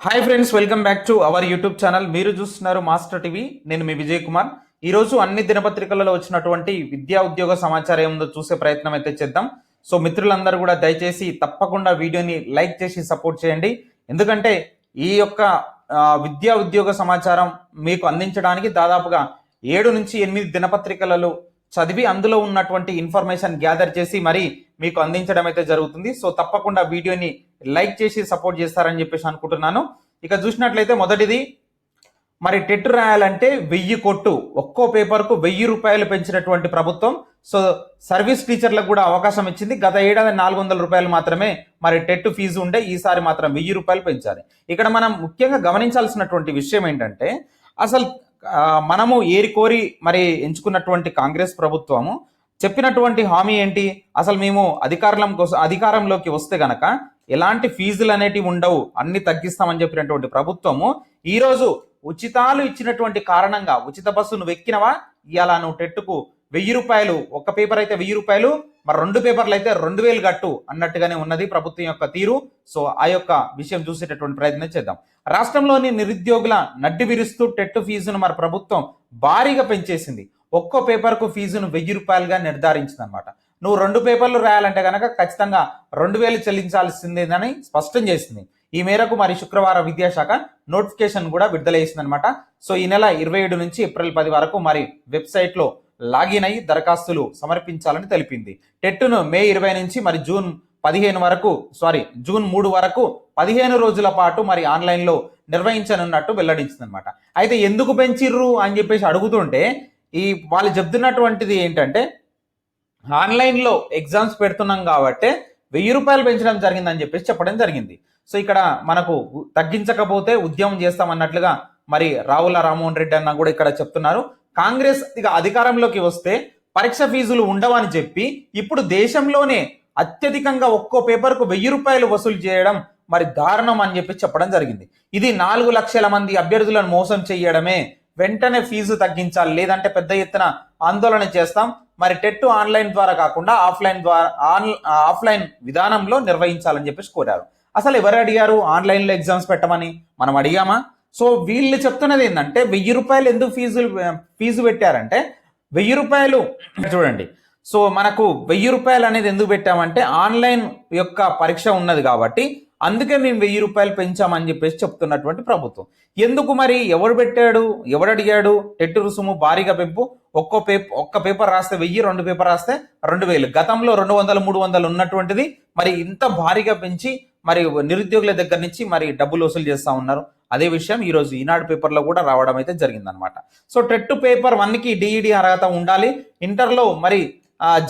Hi friends welcome back to our YouTube channel మీరు చూస్తున్నారు master TV నేను మీ విజయ్ కుమార్. ఈరోజు అన్ని దినపత్రికలలో వచ్చినటువంటి విద్యా ఉద్యోగ సమాచారం ఏముందో చూసే ప్రయత్నం అయితే చేద్దాం. సో మిత్రులందరూ కూడా దయచేసి తప్పకుండా వీడియోని లైక్ చేసి సపోర్ట్ చేయండి. ఎందుకంటే ఈ యొక్క విద్యా ఉద్యోగ సమాచారం మీకు అందించడానికి దాదాపుగా ఏడు నుంచి ఎనిమిది దినపత్రికలలో చదివి అందులో ఉన్నటువంటి ఇన్ఫర్మేషన్ గ్యాదర్ చేసి మరి మీకు అందించడం అయితే జరుగుతుంది. సో తప్పకుండా వీడియోని లైక్ చేసి సపోర్ట్ చేస్తారని చెప్పేసి అనుకుంటున్నాను. ఇక చూసినట్లయితే మొదటిది మరి టెట్ రాయాలంటే వెయ్యి కొట్టు. ఒక్కో పేపర్కు వెయ్యి రూపాయలు పెంచినటువంటి ప్రభుత్వం. సో సర్వీస్ టీచర్లకు కూడా అవకాశం ఇచ్చింది. గత ఏడాది నాలుగు వందల రూపాయలు మాత్రమే మరి టెట్ ఫీజు ఉండే ఈసారి మాత్రం వెయ్యి రూపాయలు పెంచాలి. ఇక్కడ మనం ముఖ్యంగా గమనించాల్సినటువంటి విషయం ఏంటంటే అసలు మనము ఏరి కోరి మరి ఎంచుకున్నటువంటి కాంగ్రెస్ ప్రభుత్వము చెప్పినటువంటి హామీ ఏంటి? అసలు మేము అధికారం కోసం అధికారంలోకి వస్తే గనక ఎలాంటి ఫీజులు అనేటివి ఉండవు. అన్ని తగ్గిస్తామని చెప్పినటువంటి ప్రభుత్వము ఈరోజు ఉచితాలు ఇచ్చినటువంటి కారణంగా ఉచిత బస్సు నువ్వు ఎక్కినవా ఇవాళ నువ్వు టెట్టుకు వెయ్యి రూపాయలు ఒక పేపర్ అయితే వెయ్యి రూపాయలు మరి రెండు పేపర్లు అయితే రెండు వేలు గట్టు అన్నట్టుగానే ఉన్నది ప్రభుత్వం యొక్క తీరు. సో ఆ యొక్క విషయం చూసేటటువంటి ప్రయత్నం చేద్దాం. రాష్ట్రంలోని నిరుద్యోగుల నడ్డి విరుస్తూ టెట్టు ఫీజును మరి ప్రభుత్వం భారీగా పెంచేసింది. ఒక్కో పేపర్కు ఫీజును వెయ్యి రూపాయలుగా నిర్ధారించింది అనమాట నువ్వు రెండు పేపర్లు రాయాలంటే కనుక ఖచ్చితంగా రెండు వేలు చెల్లించాల్సిందేనని స్పష్టం చేసింది. ఈ మేరకు మరి శుక్రవారం విద్యాశాఖ నోటిఫికేషన్ కూడా విడుదల చేసింది అనమాట సో ఈ నెల ఇరవై ఏడు నుంచి ఏప్రిల్ పది వరకు మరి వెబ్సైట్లో లాగిన్ అయ్యి దరఖాస్తులు సమర్పించాలని తెలిపింది. టెట్ను మే ఇరవై నుంచి మరి జూన్ పదిహేను వరకు సారీ జూన్ మూడు వరకు పదిహేను రోజుల పాటు మరి ఆన్లైన్లో నిర్వహించనున్నట్టు వెల్లడించింది అనమాట అయితే ఎందుకు పెంచిర్రు అని చెప్పేసి అడుగుతుంటే ఈ వాళ్ళు చెప్తున్నటువంటిది ఏంటంటే ఆన్లైన్లో ఎగ్జామ్స్ పెడుతున్నాం కాబట్టి వెయ్యి రూపాయలు పెంచడం జరిగిందని చెప్పేసి చెప్పడం జరిగింది. సో ఇక్కడ మనకు తగ్గించకపోతే ఉద్యమం చేస్తామన్నట్లుగా మరి రావుల రామ్మోహన్ రెడ్డి అన్న కూడా ఇక్కడ చెప్తున్నారు. కాంగ్రెస్ ఇక అధికారంలోకి వస్తే పరీక్ష ఫీజులు ఉండవని చెప్పి ఇప్పుడు దేశంలోనే అత్యధికంగా ఒక్కో పేపర్కు వెయ్యి రూపాయలు వసూలు చేయడం మరి దారుణం అని చెప్పి చెప్పడం జరిగింది. ఇది నాలుగు లక్షల మంది అభ్యర్థులను మోసం చేయడమే వెంటనే ఫీజు తగ్గించాలి. లేదంటే పెద్ద ఎత్తున ఆందోళన చేస్తాం. మరి టెట్ ఆన్లైన్ ద్వారా కాకుండా ఆఫ్లైన్ ద్వారా ఆన్ ఆఫ్లైన్ విధానంలో నిర్వహించాలని చెప్పేసి కోరారు. అసలు ఎవరు అడిగారు? ఆన్లైన్లో ఎగ్జామ్స్ పెట్టమని మనం అడిగామా? సో వీళ్ళు చెప్తున్నది ఏంటంటే వెయ్యి రూపాయలు ఎందుకు ఫీజులు ఫీజు పెట్టారంటే వెయ్యి రూపాయలు చూడండి. సో మనకు వెయ్యి రూపాయలు అనేది ఎందుకు పెట్టామంటే ఆన్లైన్ యొక్క పరీక్ష ఉన్నది కాబట్టి అందుకే మేము వెయ్యి రూపాయలు పెంచామని చెప్పేసి చెప్తున్నటువంటి ప్రభుత్వం. ఎందుకు మరి? ఎవడు పెట్టాడు? ఎవడు అడిగాడు? టెట్టు రుసుము భారీగా పెంపు. ఒక్కో పేపర్ ఒక్క పేపర్ రాస్తే వెయ్యి రెండు పేపర్ రాస్తే రెండు వేలు. గతంలో రెండు వందలు మూడు వందలు ఉన్నటువంటిది మరి ఇంత భారీగా పెంచి మరి నిరుద్యోగుల దగ్గర నుంచి మరి డబ్బులు వసూలు చేస్తూ ఉన్నారు. అదే విషయం ఈరోజు ఈనాడు పేపర్లో కూడా రావడం అయితే జరిగిందనమాట సో టెట్ పేపర్ వన్కి డిఈడి అర్హత ఉండాలి. ఇంటర్లో మరి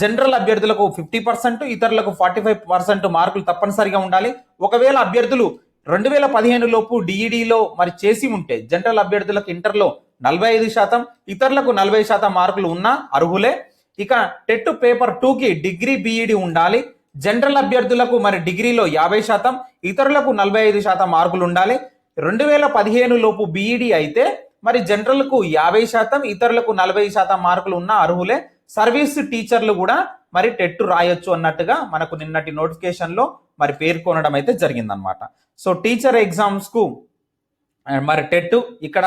జనరల్ అభ్యర్థులకు ఫిఫ్టీ పర్సెంట్ ఇతరులకు ఫార్టీ ఫైవ్ పర్సెంట్ మార్కులు తప్పనిసరిగా ఉండాలి. ఒకవేళ అభ్యర్థులు రెండు వేల పదిహేను లోపు డిఈడిలో మరి చేసి ఉంటే జనరల్ అభ్యర్థులకు ఇంటర్లో నలభై ఐదు శాతం ఇతరులకు నలభై శాతం మార్కులు ఉన్నా అర్హులే. ఇక టెట్ పేపర్ టూకి డిగ్రీ బీఈడి ఉండాలి. జనరల్ అభ్యర్థులకు మరి డిగ్రీలో యాభై శాతం ఇతరులకు నలభై ఐదు శాతం మార్కులు ఉండాలి. రెండు వేల పదిహేను లోపు బీఈడి అయితే మరి జనరల్కు యాభై శాతం ఇతరులకు నలభై శాతం మార్కులు ఉన్న అర్హులే. సర్వీస్ టీచర్లు కూడా మరి టెట్ రాయొచ్చు అన్నట్టుగా మనకు నిన్నటి నోటిఫికేషన్లో మరి పేర్కొనడం అయితే జరిగిందనమాట సో టీచర్ ఎగ్జామ్స్కు మరి టెట్ ఇక్కడ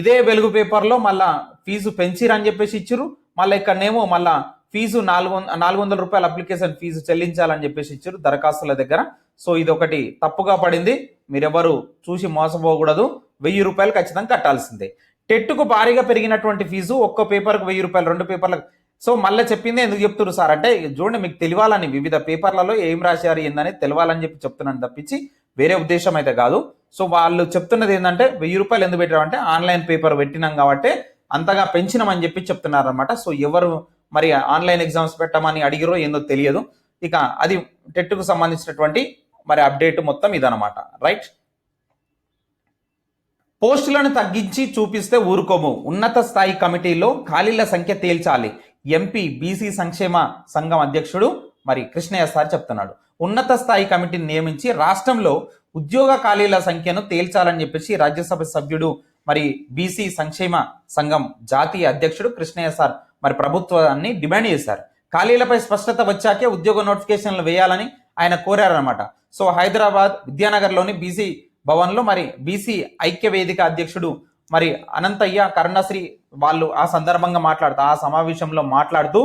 ఇదే వెలుగు పేపర్లో మళ్ళా ఫీజు పెంచిరని చెప్పేసి ఇచ్చారు మళ్ళీ ఇక్కడనేమో మళ్ళా ఫీజు నాలుగు వంద నాలుగు వందల రూపాయల అప్లికేషన్ ఫీజు చెల్లించాలని చెప్పేసి ఇచ్చారు దరఖాస్తుల దగ్గర. సో ఇది ఒకటి తప్పుగా పడింది. మీరెవరు చూసి మోసపోకూడదు. వెయ్యి రూపాయలు ఖచ్చితంగా కట్టాల్సిందే. టెట్టుకు భారీగా పెరిగినటువంటి ఫీజు ఒక్కో పేపర్కు వెయ్యి రూపాయలు రెండు పేపర్లకు సో మళ్ళీ చెప్పింది ఎందుకు చెప్తున్నారు సార్? అంటే చూడండి మీకు తెలియాలని వివిధ పేపర్లలో ఏం రాశారు ఏందని తెలియాలని చెప్పి చెప్తున్నాను తప్పించి వేరే ఉద్దేశం అయితే కాదు. సో వాళ్ళు చెప్తున్నది ఏంటంటే వెయ్యి రూపాయలు ఎందుకు పెట్టారంటే ఆన్లైన్ పేపర్ పెట్టినాం కాబట్టి అంతగా పెంచినామని చెప్పి చెప్తున్నారు అనమాట సో ఎవరు మరి ఆన్లైన్ ఎగ్జామ్స్ పెట్టమని అడిగిరో ఏందో తెలియదు. ఇక అది టెట్కు సంబంధించినటువంటి మరి అప్డేట్ మొత్తం ఇదనమాట రైట్? పోస్టులను తగ్గించి చూపిస్తే ఊరుకోము. ఉన్నత స్థాయి కమిటీలో ఖాళీల సంఖ్య తేల్చాలి. ఎంపీ బీసీ సంక్షేమ సంఘం అధ్యక్షుడు మరి కృష్ణయ్య సార్ చెప్తున్నాడు. ఉన్నత స్థాయి కమిటీని నియమించి రాష్ట్రంలో ఉద్యోగ ఖాళీల సంఖ్యను తేల్చాలని చెప్పేసి రాజ్యసభ సభ్యుడు మరి బీసీ సంక్షేమ సంఘం జాతీయ అధ్యక్షుడు కృష్ణయ్య సార్ మరి ప్రభుత్వాన్ని డిమాండ్ చేశారు. ఖాళీలపై స్పష్టత వచ్చాకే ఉద్యోగ నోటిఫికేషన్లు వేయాలని ఆయన కోరారనమాట సో హైదరాబాద్ విద్యానగర్లోని బీసీ భవన్లో మరి బీసీ ఐక్య వేదిక అధ్యక్షుడు మరి అనంతయ్య కరుణశ్రీ వాళ్ళు ఆ సందర్భంగా మాట్లాడుతూ ఆ సమావేశంలో మాట్లాడుతూ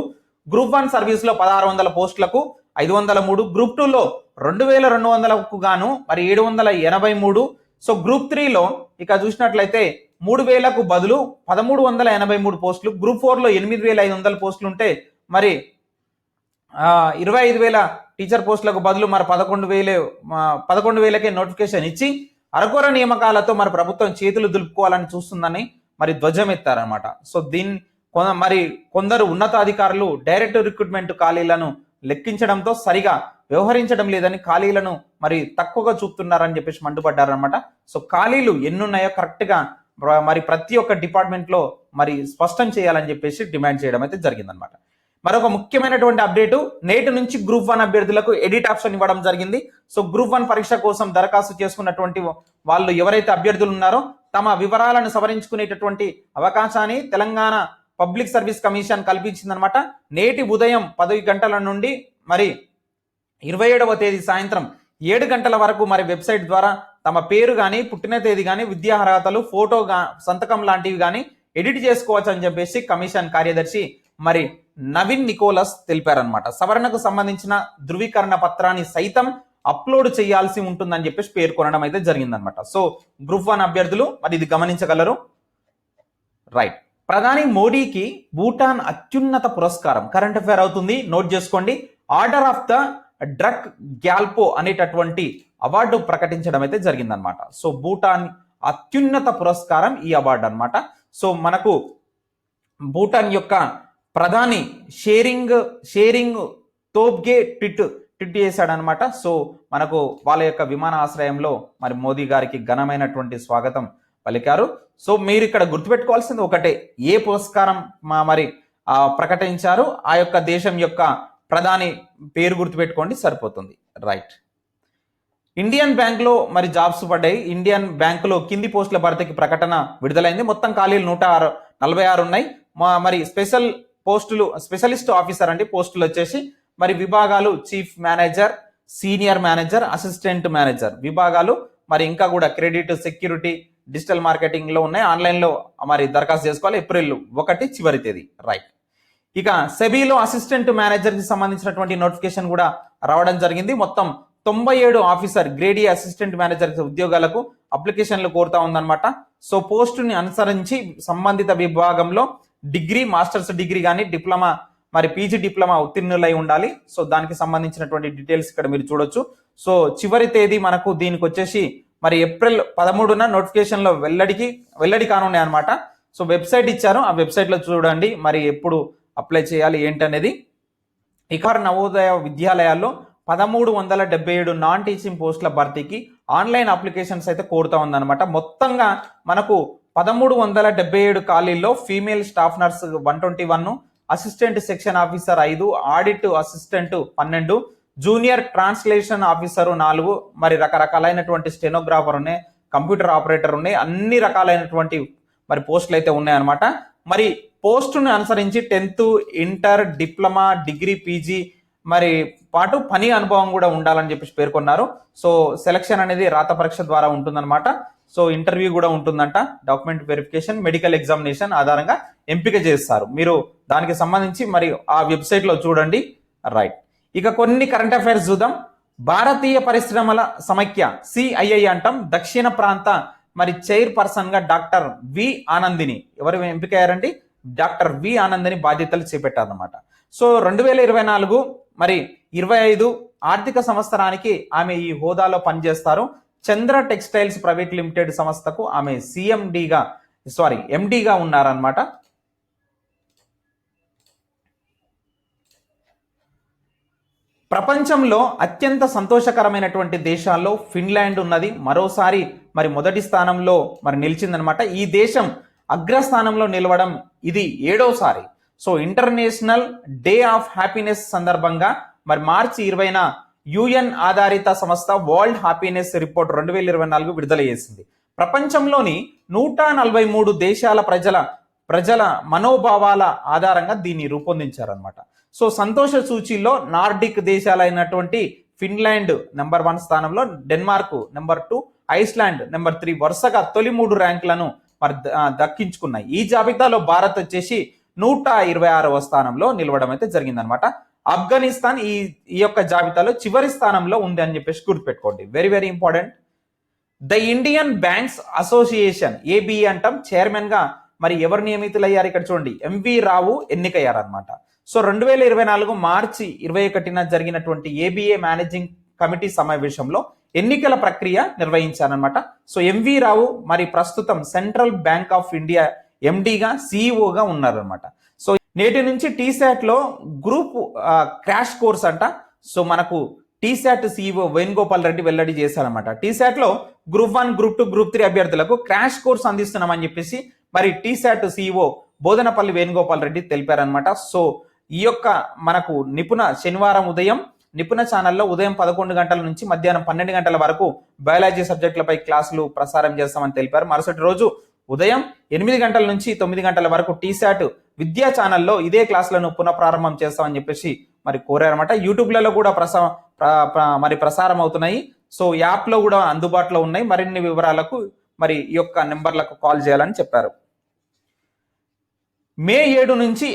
గ్రూప్ వన్ సర్వీస్లో పదహారు వందల పోస్టులకు ఐదు వందల మూడు గ్రూప్ టూలో రెండు వేల రెండు వందలకు గాను మరి ఏడు వందల ఎనభై మూడు. సో గ్రూప్ త్రీలో ఇక చూసినట్లయితే మూడు వేలకు బదులు పదమూడు వందల ఎనభై మూడు పోస్టులు గ్రూప్ ఫోర్లో ఎనిమిది వేల ఐదు వందల పోస్టులు ఉంటే మరి ఇరవై ఐదు వేల టీచర్ పోస్టులకు బదులు మరి పదకొండు వేలే పదకొండు వేలకే నోటిఫికేషన్ ఇచ్చి అరకొర నియామకాలతో మరి ప్రభుత్వం చేతులు దులుపుకోవాలని చూస్తుందని మరి ధ్వజమెత్తారనమాట సో దీన్ని కొన- మరి కొందరు ఉన్నతాధికారులు డైరెక్ట్ రిక్రూట్మెంట్ ఖాళీలను లెక్కించడంతో సరిగా వ్యవహరించడం లేదని ఖాళీలను మరి తక్కువగా చూపుతున్నారని చెప్పేసి మండిపడ్డారనమాట సో ఖాళీలు ఎన్నున్నాయో కరెక్ట్గా మరి ప్రతి ఒక్క డిపార్ట్మెంట్లో మరి స్పష్టం చేయాలని చెప్పేసి డిమాండ్ చేయడం అయితే జరిగిందనమాట మరొక ముఖ్యమైనటువంటి అప్డేటు నేటి నుంచి గ్రూప్ వన్ అభ్యర్థులకు ఎడిట్ ఆప్షన్ ఇవ్వడం జరిగింది. సో గ్రూప్ వన్ పరీక్ష కోసం దరఖాస్తు చేసుకున్నటువంటి వాళ్ళు ఎవరైతే అభ్యర్థులు ఉన్నారో తమ వివరాలను సవరించుకునేటటువంటి అవకాశాన్ని తెలంగాణ పబ్లిక్ సర్వీస్ కమిషన్ కల్పించిందనమాట. నేటి ఉదయం పదవి గంటల నుండి మరి ఇరవై ఏడవ తేదీ సాయంత్రం ఏడు గంటల వరకు మరి వెబ్సైట్ ద్వారా తమ పేరు కానీ పుట్టిన తేదీ కానీ విద్యా అర్హతలు ఫోటో సంతకం లాంటివి కానీ ఎడిట్ చేసుకోవచ్చు అని చెప్పేసి కమిషన్ కార్యదర్శి మరి నవీన్ నికోలస్ తెలిపారనమాట సవరణకు సంబంధించిన ధృవీకరణ పత్రాన్ని సైతం అప్లోడ్ చేయాల్సి ఉంటుందని చెప్పేసి పేర్కొనడం అయితే జరిగిందనమాట సో గ్రూప్ వన్ అభ్యర్థులు మరి ఇది గమనించగలరు? రైట్. ప్రధాని మోడీకి భూటాన్ అత్యున్నత పురస్కారం. కరెంట్ అఫేర్ అవుతుంది. నోట్ చేసుకోండి. Order of the Druk Gyalpo అనేటటువంటి అవార్డు ప్రకటించడం అయితే జరిగిందనమాట సో భూటాన్ అత్యున్నత పురస్కారం ఈ అవార్డు అన్నమాట. సో మనకు భూటాన్ యొక్క ప్రధాని షేరింగ్ షేరింగ్ తోబ్గే ట్విట్ ట్విట్ చేశాడనమాట సో మనకు వాళ్ళ యొక్క విమానాశ్రయంలో మరి మోదీ గారికి ఘనమైనటువంటి స్వాగతం పలికారు. సో మీరు ఇక్కడ గుర్తుపెట్టుకోవాల్సింది ఒకటే. ఏ పురస్కారం మా- మరి ప్రకటించారు? ఆ యొక్క దేశం యొక్క ప్రధాని పేరు గుర్తుపెట్టుకోండి సరిపోతుంది. రైట్. ఇండియన్ బ్యాంక్లో మరి జాబ్స్ పడ్డాయి. ఇండియన్ బ్యాంకులో కింది పోస్టుల భర్తీకి ప్రకటన విడుదలైంది. మొత్తం ఖాళీలు నూట ఆరు నలభై ఆరు ఉన్నాయి. మా- మరి స్పెషల్ పోస్టులు స్పెషలిస్ట్ ఆఫీసర్ అండి పోస్టులు వచ్చేసి మరి విభాగాలు chief manager senior manager assistant manager విభాగాలు మరి ఇంకా కూడా క్రెడిట్ సెక్యూరిటీ డిజిటల్ మార్కెటింగ్లో ఉన్నాయి. ఆన్లైన్లో మరి దరఖాస్తు చేసుకోవాలి. ఏప్రిల్ ఒకటి చివరి తేదీ. రైట్. ఇక సెబీలో అసిస్టెంట్ మేనేజర్కి సంబంధించినటువంటి నోటిఫికేషన్ కూడా రావడం జరిగింది. మొత్తం తొంభై ఏడు ఆఫీసర్ గ్రేడీ అసిస్టెంట్ మేనేజర్ ఉద్యోగాలకు అప్లికేషన్లు కోరుతా ఉందన్నమాట. సో పోస్టుని అనుసరించి సంబంధిత విభాగంలో డిగ్రీ మాస్టర్స్ డిగ్రీ కానీ డిప్లొమా మరి పీజీ డిప్లొమా ఉత్తీర్ణులై ఉండాలి. సో దానికి సంబంధించినటువంటి డీటెయిల్స్ ఇక్కడ మీరు చూడొచ్చు. సో చివరి తేదీ మనకు దీనికి వచ్చేసి మరి ఏప్రిల్ పదమూడున నోటిఫికేషన్లో వెల్లడికి వెల్లడి కానున్నాయి అనమాట సో వెబ్సైట్ ఇచ్చారు ఆ వెబ్సైట్లో చూడండి మరి ఎప్పుడు అప్లై చేయాలి ఏంటనేది. ఇకార్ నవోదయ విద్యాలయాల్లో పదమూడు వందల డెబ్బై ఏడు నాన్ టీచింగ్ పోస్టుల భర్తీకి ఆన్లైన్ అప్లికేషన్స్ అయితే కోరుతా ఉందన్నమాట. మొత్తంగా మనకు పదమూడు వందల డెబ్బై ఏడు ఖాళీల్లో female staff nurse one twenty one assistant section officer ఐదు ఆడిట్ అసిస్టెంట్ పన్నెండు జూనియర్ ట్రాన్స్లేషన్ ఆఫీసర్ నాలుగు మరి రకరకాలైనటువంటి స్టెనోగ్రాఫర్ ఉన్నాయి కంప్యూటర్ ఆపరేటర్ ఉన్నాయి అన్ని రకాలైనటువంటి మరి పోస్టులు అయితే ఉన్నాయన్నమాట. మరి పోస్టును అనుసరించి tenth inter diploma degree PG మరి పాటు పని అనుభవం కూడా ఉండాలని చెప్పేసి పేర్కొన్నారు. సో సెలక్షన్ అనేది రాత పరీక్ష ద్వారా ఉంటుందన్నమాట. సో ఇంటర్వ్యూ కూడా ఉంటుందంట. డాక్యుమెంట్ వెరిఫికేషన్ మెడికల్ ఎగ్జామినేషన్ ఆధారంగా ఎంపిక చేస్తారు. మీరు దానికి సంబంధించి మరి ఆ వెబ్సైట్లో చూడండి. రైట్ ఇక కొన్ని కరెంట్ అఫైర్స్ చూద్దాం. భారతీయ పరిశ్రమల సమైక్య సిఐఐ అంటాం. దక్షిణ ప్రాంత మరి చైర్ పర్సన్గా డాక్టర్ వి ఆనందిని. ఎవరు ఎంపికయ్యారండి? డాక్టర్ వి ఆనందిని బాధ్యతలు చేపట్టారన్నమాట. సో రెండు వేల ఇరవై నాలుగు మరి ఇరవై ఐదు ఆర్థిక సంవత్సరానికి ఆమె ఈ హోదాలో పనిచేస్తారు. చంద్ర టెక్స్టైల్స్ ప్రైవేట్ లిమిటెడ్ సంస్థకు ఆమె సిఎండిగా సారీ ఎండిగా ఉన్నారనమాట ప్రపంచంలో అత్యంత సంతోషకరమైనటువంటి దేశాల్లో ఫిన్లాండ్ ఉన్నది. మరోసారి మరి మొదటి స్థానంలో మరి నిలిచిందనమాట ఈ దేశం అగ్రస్థానంలో నిలవడం ఇది ఏడోసారి. So international day of happiness సందర్భంగా మరి మార్చి ఇరవైన యుఎన్ ఆధారిత సంస్థ వరల్డ్ హ్యాపీనెస్ రిపోర్ట్ రెండు వేల ఇరవై నాలుగు విడుదల చేసింది. ప్రపంచంలోని నూట నలభై మూడు దేశాల ప్రజల ప్రజల మనోభావాల ఆధారంగా దీన్ని రూపొందించారనమాట సో సంతోష సూచీలో నార్డిక్ దేశాలైనటువంటి ఫిన్లాండ్ నెంబర్ వన్ స్థానంలో Denmark number two Iceland number three వరుసగా తొలి మూడు ర్యాంకులను మరి దక్కించుకున్నాయి. ఈ జాబితాలో భారత్ వచ్చేసి నూట ఇరవై ఆరవ స్థానంలో నిలవడం అయితే జరిగిందనమాట ఆఫ్ఘనిస్తాన్ ఈ ఈ యొక్క జాబితాలో చివరి స్థానంలో ఉంది అని చెప్పేసి గుర్తుపెట్టుకోండి. Very very important the Indian banks association A B అంటాం. చైర్మన్గా మరి ఎవరు నియమితులయ్యారు ఇక్కడ చూడండి. ఎంవి రావు ఎన్నికయ్యారనమాట సో రెండు వేల ఇరవై నాలుగు మార్చి ఇరవై ఒకటిన జరిగినటువంటి ఏబిఏ మేనేజింగ్ కమిటీ సమావేశంలో ఎన్నికల ప్రక్రియ నిర్వహించారనమాట సో ఎంవి రావు మరి ప్రస్తుతం సెంట్రల్ బ్యాంక్ ఆఫ్ ఇండియా ఎండిగా సిఇఓగా ఉన్నారనమాట నేటి నుంచి టీశాట్లో గ్రూప్ క్రాష్ కోర్స్ అంట. సో మనకు టీశాట్ సిఇఓ వేణుగోపాల్ రెడ్డి వెల్లడి చేశారనమాట టీశాట్లో group one group two group three అభ్యర్థులకు క్రాష్ కోర్స్ అందిస్తున్నామని చెప్పేసి మరి టీశాట్ సిఇఓ బోధనపల్లి వేణుగోపాల్ రెడ్డి తెలిపారనమాట సో ఈ యొక్క మనకు నిపుణ శనివారం ఉదయం నిపుణ ఛానల్లో ఉదయం పదకొండు గంటల నుంచి మధ్యాహ్నం పన్నెండు గంటల వరకు బయాలజీ సబ్జెక్టులపై క్లాసులు ప్రసారం చేస్తామని తెలిపారు. మరుసటి రోజు ఉదయం ఎనిమిది గంటల నుంచి తొమ్మిది గంటల వరకు టీశాట్ విద్యా ఛానల్లో ఇదే క్లాసులను పునఃప్రారంభం చేస్తామని చెప్పేసి మరి కోరారన్నమాట. యూట్యూబ్లలో కూడా ప్రసా మరి ప్రసారం అవుతున్నాయి. సో యాప్లో కూడా అందుబాటులో ఉన్నాయి. మరిన్ని వివరాలకు మరి ఈ యొక్క నెంబర్లకు కాల్ చేయాలని చెప్పారు. మే ఏడు నుంచి